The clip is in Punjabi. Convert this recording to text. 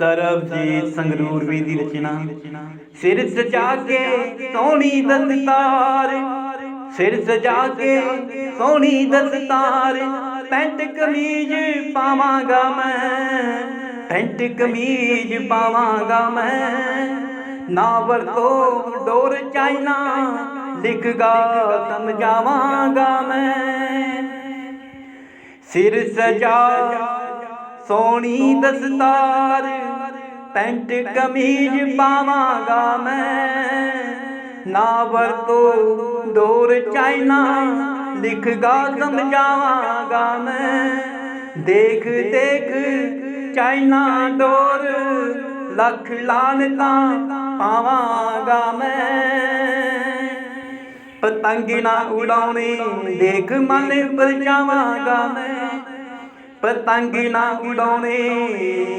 ਸਰਬਜੀਤ ਸੰਗਰੂਰ ਦੀ ਰਚਨਾ। ਸਿਰ ਸਜਾ ਕੇ ਸੋਹਣੀ ਦਸਤਾਰ, ਸਿਰ ਸਜਾ ਕੇ ਸੋਹਣੀ ਦਸਤਾਰ, ਪੈਂਟ ਕਮੀਜ਼ ਪਾਵਾਂਗਾ ਮੈਂ, ਪੈਂਟ ਕਮੀਜ਼ ਪਾਵਾਂਗਾ ਮੈਂ। ਨਾ ਵਰਤੋ ਡੋਰ ਚਾਈਨਾ, ਲਿਖਗਾ ਸਮਝਾਵਾਂਗਾ ਮੈਂ। ਸਿਰ ਸਜਾ ਸੋਹਣੀ ਦਸਤਾਰ, ਪੈਂਟ ਕਮੀਜ਼ ਪਾਵਾਂਗਾ ਮੈਂ। ਨਾ ਵਰਤੋ ਡੋਰ ਚਾਈਨਾ ਲਿਖਗਾ ਸਮਝਾਵਾਂਗਾ ਮੈਂ। ਦੇਖ ਦੇਖ ਚਾਈਨਾ ਡੋਰ, ਲੱਖ ਲਾਨਤਾਂ ਪਾਵਾਂਗਾ ਮੈਂ। ਪਤੰਗ ਨਾ ਉਡਾਉਣੀ, ਦੇਖ ਮਨ ਪਰਚਾਵਾਂਗਾ ਮੈਂ। ਪਤੰਗ ਨਾ ਉਡਾਉਣੇ।